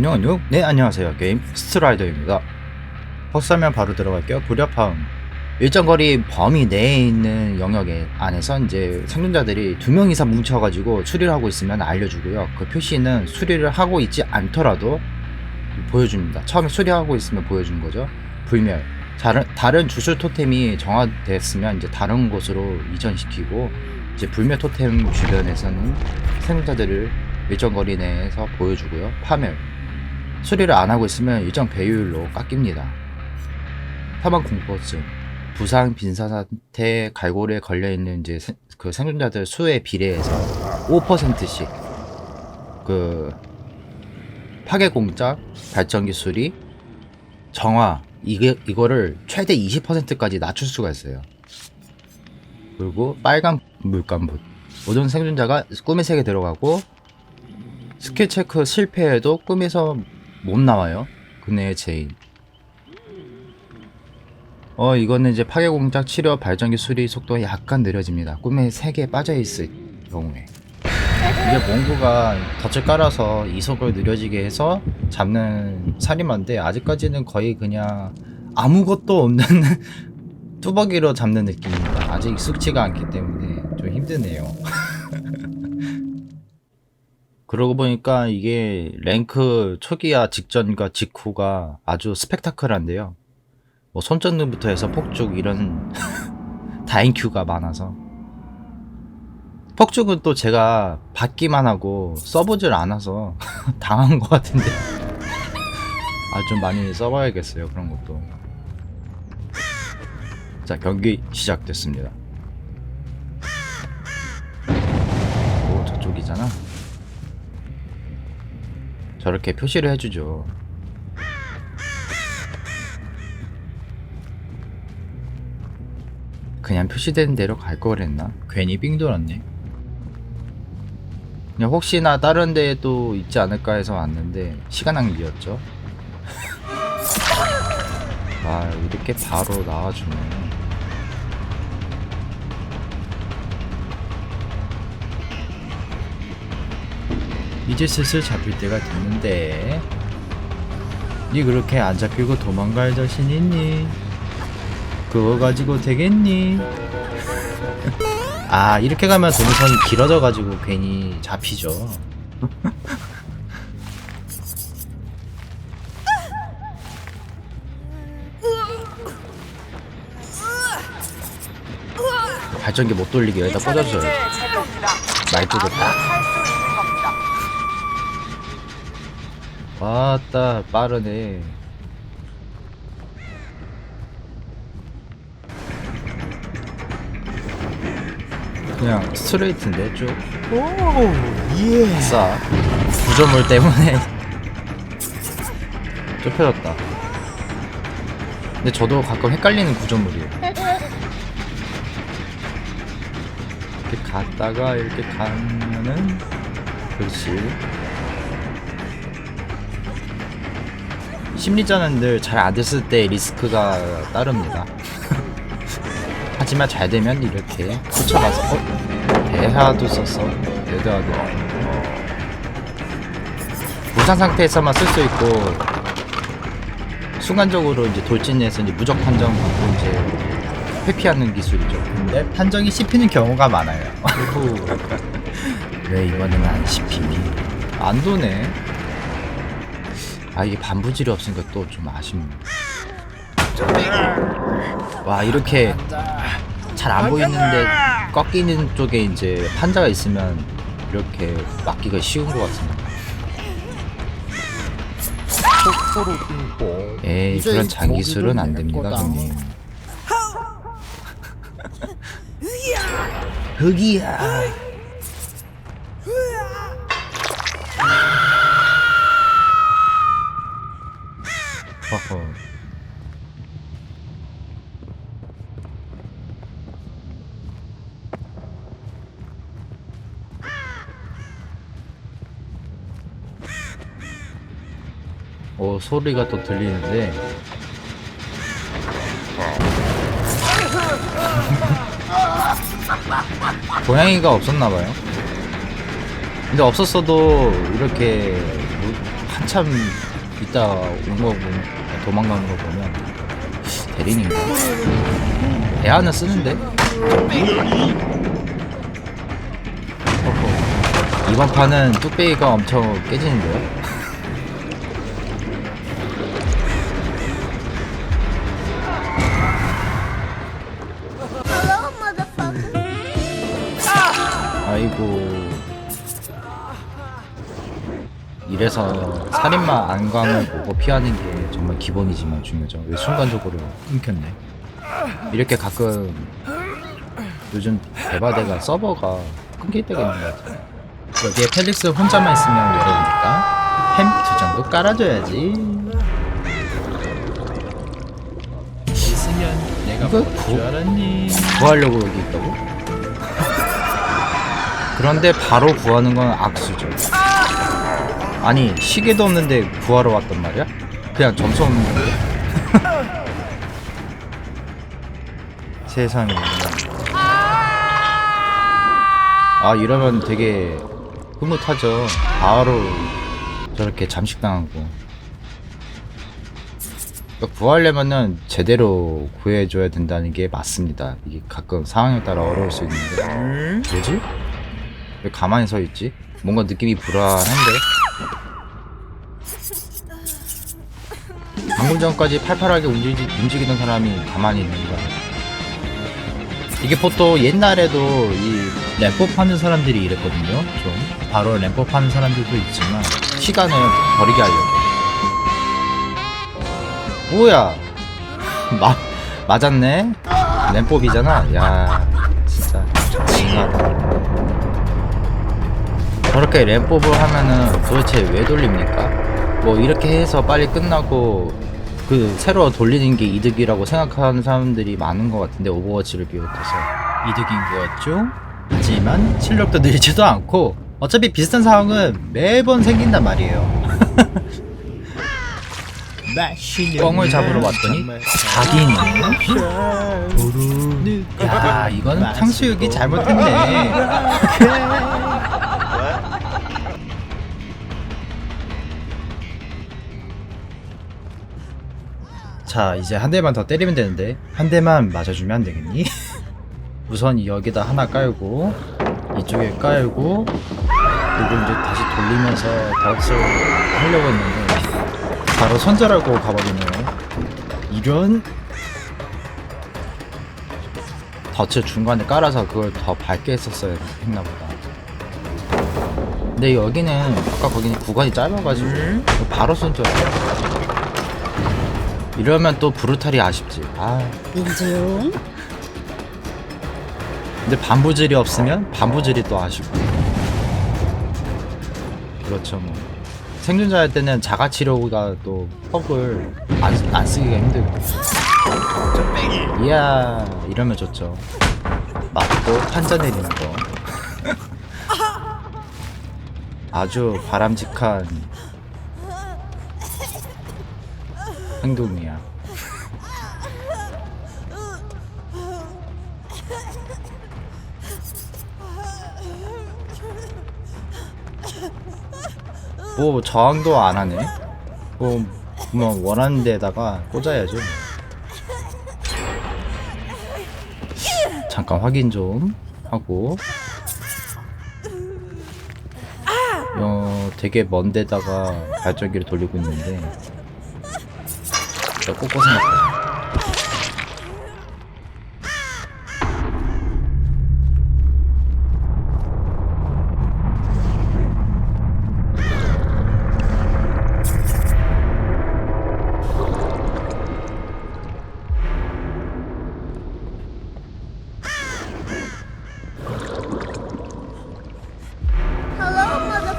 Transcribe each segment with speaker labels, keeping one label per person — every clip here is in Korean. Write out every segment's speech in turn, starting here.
Speaker 1: 안녕 안녕. 네 안녕하세요. 게임 스트라이더입니다. 헛설명 바로 들어갈게요. 불협화음. 일정 거리 범위 내에 있는 영역에 안에서 이제 생존자들이 두 명 이상 뭉쳐가지고 수리를 하고 있으면 알려주고요. 그 표시는 수리를 하고 있지 않더라도 보여줍니다. 처음에 수리하고 있으면 보여주는 거죠. 불멸. 다른, 다른 주술 토템이 정화됐으면 이제 다른 곳으로 이전시키고 이제 불멸 토템 주변에서는 생존자들을 일정 거리 내에서 보여주고요. 파멸 수리를 안 하고 있으면 일정 배율로 깎입니다. 사망 공포증, 부상, 빈사 상태, 갈고리에 걸려 있는 이제 세- 그 생존자들 수에 비례해서 5%씩 그 파괴 공작, 발전기 수리, 정화 이게 이거를 최대 20%까지 낮출 수가 있어요. 그리고 빨간 물감붓 모든 생존자가 꿈의 세계 들어가고 스킬 체크 실패해도 꿈에서 못 나와요. 그네의 제인. 어, 이거는 이제 파괴 공작 치료 발전기 수리 속도가 약간 느려집니다. 꿈에 3개 빠져 있을 경우에. 이게 몽구가 덫을 깔아서 이속을 느려지게 해서 잡는 살인마인데 아직까지는 거의 그냥 아무것도 없는 뚜벅이로 잡는 느낌입니다. 아직 익숙치가 않기 때문에 좀 힘드네요. 그러고 보니까 이게 랭크 초기화 직전과 직후가 아주 스펙타클한데요. 뭐 손전등부터 해서 폭죽 이런 다인큐가 많아서. 폭죽은 또 제가 받기만 하고 써보질 않아서 당한 것 같은데. 아 좀 많이 써봐야겠어요 그런 것도. 자 경기 시작됐습니다. 오 저쪽이잖아 저렇게 표시를 해주죠. 그냥 표시된 대로 갈걸 그랬나? 괜히 삥 돌았네. 그냥 혹시나 다른 데에 또 있지 않을까 해서 왔는데 시간 낭비였죠. 아 이렇게 바로 나와주네. 이제 슬슬 잡힐 때가 됐는데. 니 그렇게 안 잡히고 도망갈 자신 있니? 그거 가지고 되겠니? 아 이렇게 가면 동선이 길어져 가지고 괜히 잡히죠. 발전기 못 돌리게 여기다 꽂아줘요. 말뚝을 딱 왔다 빠르네. 그냥 스트레이트인데 쭉?
Speaker 2: 예.
Speaker 1: 아싸. 구조물 때문에. 좁혀졌다. 근데 저도 가끔 헷갈리는 구조물이에요. 이렇게 갔다가 이렇게 가면은 그렇지 심리전은 늘 잘 안 됐을 때 리스크가 따릅니다. 하지만 잘 되면 이렇게 꽂혀가서 어? 대하도 썼어. 레드하도. 무상 상태에서만 쓸 수 있고 순간적으로 이제 돌진해서 이제 무적 판정 받고 이제 회피하는 기술이죠. 근데 판정이 씹히는 경우가 많아요. 왜 이번에는 안 씹히니? 안 도네. 아 이게 반부질이 없으니까 또 좀 아쉽네. 와 이렇게 잘 안 보이는데 꺾이는 쪽에 이제 판자가 있으면 이렇게 막기가 쉬운 것 같습니다. 에이
Speaker 2: 이제
Speaker 1: 그런
Speaker 2: 이
Speaker 1: 장기술은 안 됩니다. 형님. 흑이야. 허허. 오 소리가 또 들리는데 고양이가 없었나봐요 근데 없었어도 이렇게 뭐 한참 있다 온거 보면 도망가는 거 보면 대리인인가? 배 하나 쓰는데? 어허. 이번 판은 뚝배기가 엄청 깨지는데요? 아이고 이래서 살인마 안광을 보고 피하는 게 정말 기본이지만 중요하죠 왜 순간적으로 끊겼네 이렇게 가끔 요즘 대바대가 서버가 끊길 때가 있는 것 같아요 여기에 펠릭스 혼자만 있으면 외로우니까 햄 두 장도 깔아줘야지
Speaker 2: 있으면 내가
Speaker 1: 이거 구-? 구하려고 여기 있다고? 그런데 바로 구하는 건 악수죠. 아니 시계도 없는데 구하러 왔단 말이야? 그냥 점수 없는 건데? 세상에. 아 이러면 되게 흐뭇하죠. 바로 저렇게 잠식당하고. 그러니까 구하려면은 제대로 구해줘야 된다는 게 맞습니다. 이게 가끔 상황에 따라 어려울 수 있는데. 뭐지? 왜 가만히 서 있지? 뭔가 느낌이 불안한데? 방금 전까지 팔팔하게 움직이, 움직이던 사람이 가만히 있는 거야. 이게 보통 옛날에도 이 램프 파는 사람들이 이랬거든요. 좀 바로 램프 파는 사람들도 있지만 시간을 버리게 하려고. 뭐야? 마, 맞았네? 램법이잖아? 야, 진짜. 징하다. 저렇게 램법을 하면은 도대체 왜 돌립니까? 뭐, 이렇게 해서 빨리 끝나고, 그, 새로 돌리는 게 이득이라고 생각하는 사람들이 많은 것 같은데, 오버워치를 비롯해서. 이득인 거였죠? 하지만, 실력도 늘지도 않고, 어차피 비슷한 상황은 매번 생긴단 말이에요. 뻥을 잡으러 왔더니 자기는 야 이거는 탕수육이 잘못했네 자 이제 한 대만 더 때리면 되는데 한 대만 맞아주면 안 되겠니? 우선 여기다 하나 깔고 이쪽에 깔고 그리고 이제 다시 돌리면서 덫을 하려고 했는데 바로 손절하고 가버리네요. 이런 덫을 중간에 깔아서 그걸 더 밝게 했었어야 했나보다. 근데 여기는 아까 거기는 구간이 짧아가지고 바로 손절. 이러면 또 브루탈이 아쉽지. 아.
Speaker 3: 인중.
Speaker 1: 근데 반부질이 없으면 반부질이 또 아쉽고. 그렇죠 뭐. 생존자 할 때는 자가치료가 또 퍽을 안, 안 쓰기가 힘들고. 이야, 이러면 좋죠. 맞고 판자 내리는 거. 아주 바람직한 행동이야. 뭐 저항도 안 하네. 뭐, 뭐 원하는 데다가 꽂아야죠. 잠깐 확인 좀 하고. 어, 되게 먼 데다가 발전기를 돌리고 있는데. 저 꽂고 생각해.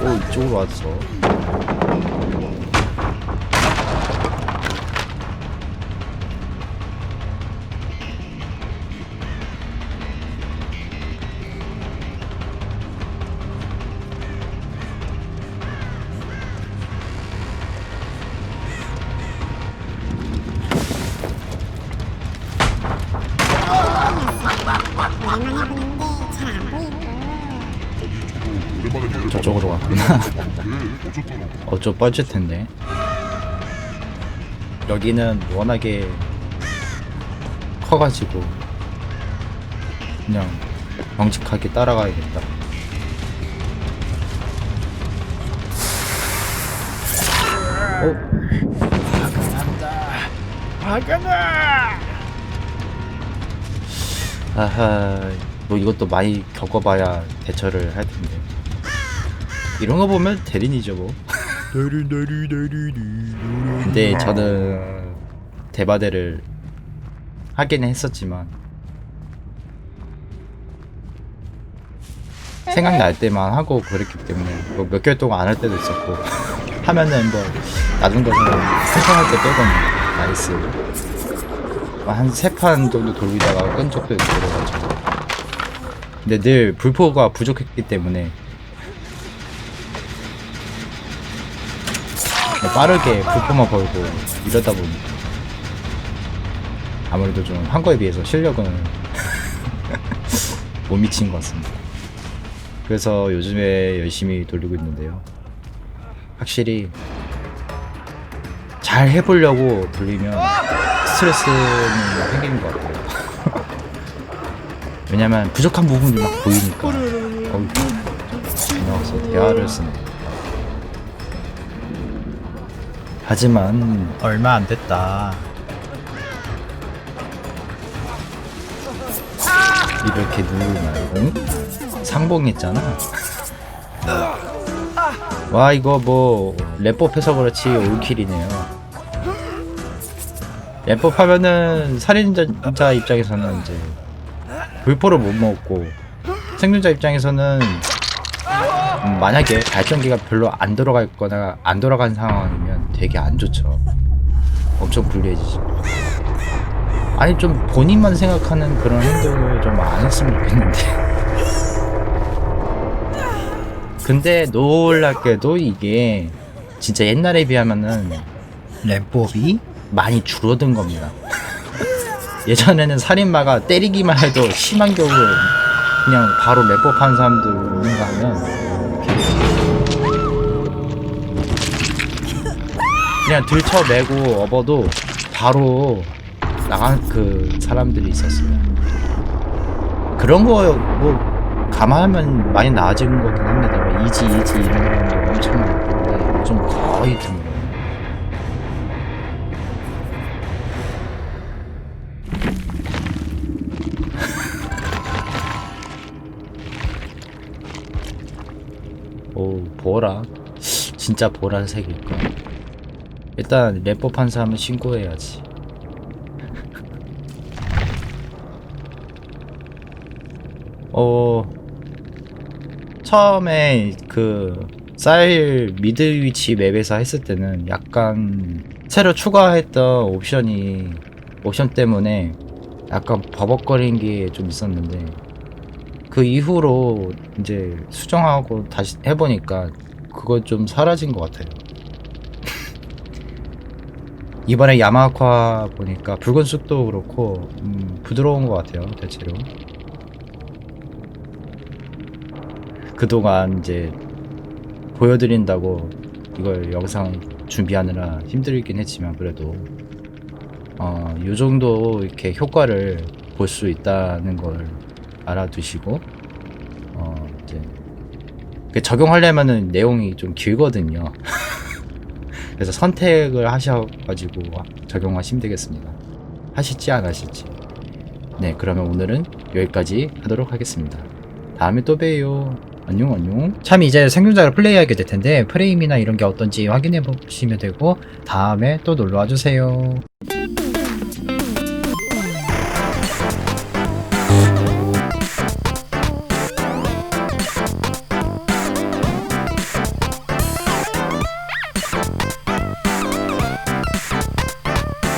Speaker 1: 오, 이쪽으로 왔어. 좀 뻘짓 텐데. 여기는 워낙에 커가지고 그냥 정직하게 따라가야겠다. 어? 아하, 뭐 이것도 많이 겪어봐야 대처를 할 텐데. 이런 거 보면 대린이죠 뭐. 근데 저는 대바대를 하긴 했었지만 생각날 때만 하고 그랬기 때문에 뭐 몇 개월 동안 안 할 때도 있었고 하면은 뭐 나중 거는 세판할 때 빼거든요 나이스. 뭐한세 판 정도 돌리다가 끈 적도 있고 그래가지고. 근데 늘 불포가 부족했기 때문에 빠르게 불포만 걸고 이러다 보니까 아무래도 좀 한 거에 비해서 실력은 못 미친 것 같습니다. 그래서 요즘에 열심히 돌리고 있는데요. 확실히 잘 해보려고 돌리면 스트레스는 생기는 것 같아요. 왜냐면 부족한 부분이 막 보이니까. 어이, 나와서 대화를 쓰네. 하지만
Speaker 2: 얼마 안 됐다.
Speaker 1: 이렇게 누우면 응? 상봉했잖아. 와 이거 뭐 랩법 해서 그렇지 올킬이네요. 랩법 하면은 살인자 입장에서는 이제 불포를 못 먹고 생존자 입장에서는 음, 만약에 발전기가 별로 안 돌아갈 거나 안 돌아간 상황이면 되게 안 좋죠. 엄청 불리해지죠. 아니 좀 본인만 생각하는 그런 행동을 좀 안 했으면 좋겠는데 근데 놀랍게도 이게 진짜 옛날에 비하면은
Speaker 2: 램법이
Speaker 1: 많이 줄어든 겁니다 예전에는 살인마가 때리기만 해도 심한 경우 그냥 바로 랩법한 사람들 있는가 하면 그냥 들쳐매고 업어도 바로 나간 그 사람들이 있었어요. 그런 거 뭐 감안하면 많이 나아진 거긴 합니다. 뭐 이지 이지 이런 사람도 엄청 많고 요즘 거의 드물어요. 오 보라 진짜 보라색일까? 일단 한 사람은 신고해야지. 어 처음에 그쌀 미드 위치 맵에서 했을 때는 약간 새로 추가했던 옵션이 옵션 때문에 약간 버벅거리는 게좀 있었는데 그 이후로 이제 수정하고 다시 해보니까 그거 좀 사라진 것 같아요. 이번에 야마카 보니까 붉은 쑥도 그렇고 음, 부드러운 것 같아요 대체로. 그동안 이제 보여드린다고 이걸 영상 준비하느라 힘들긴 했지만 그래도 어, 요 정도 이렇게 효과를 볼 수 있다는 걸 알아두시고 어, 이제 그 적용하려면은 내용이 좀 길거든요. 그래서 선택을 하셔가지고 적용하시면 되겠습니다. 하실지 안 하실지. 네, 그러면 오늘은 여기까지 하도록 하겠습니다. 다음에 또 봬요. 안녕 안녕. 참 이제 생존자를 플레이하게 될 텐데 프레임이나 이런 게 어떤지 확인해 보시면 되고 다음에 또 놀러 와 주세요.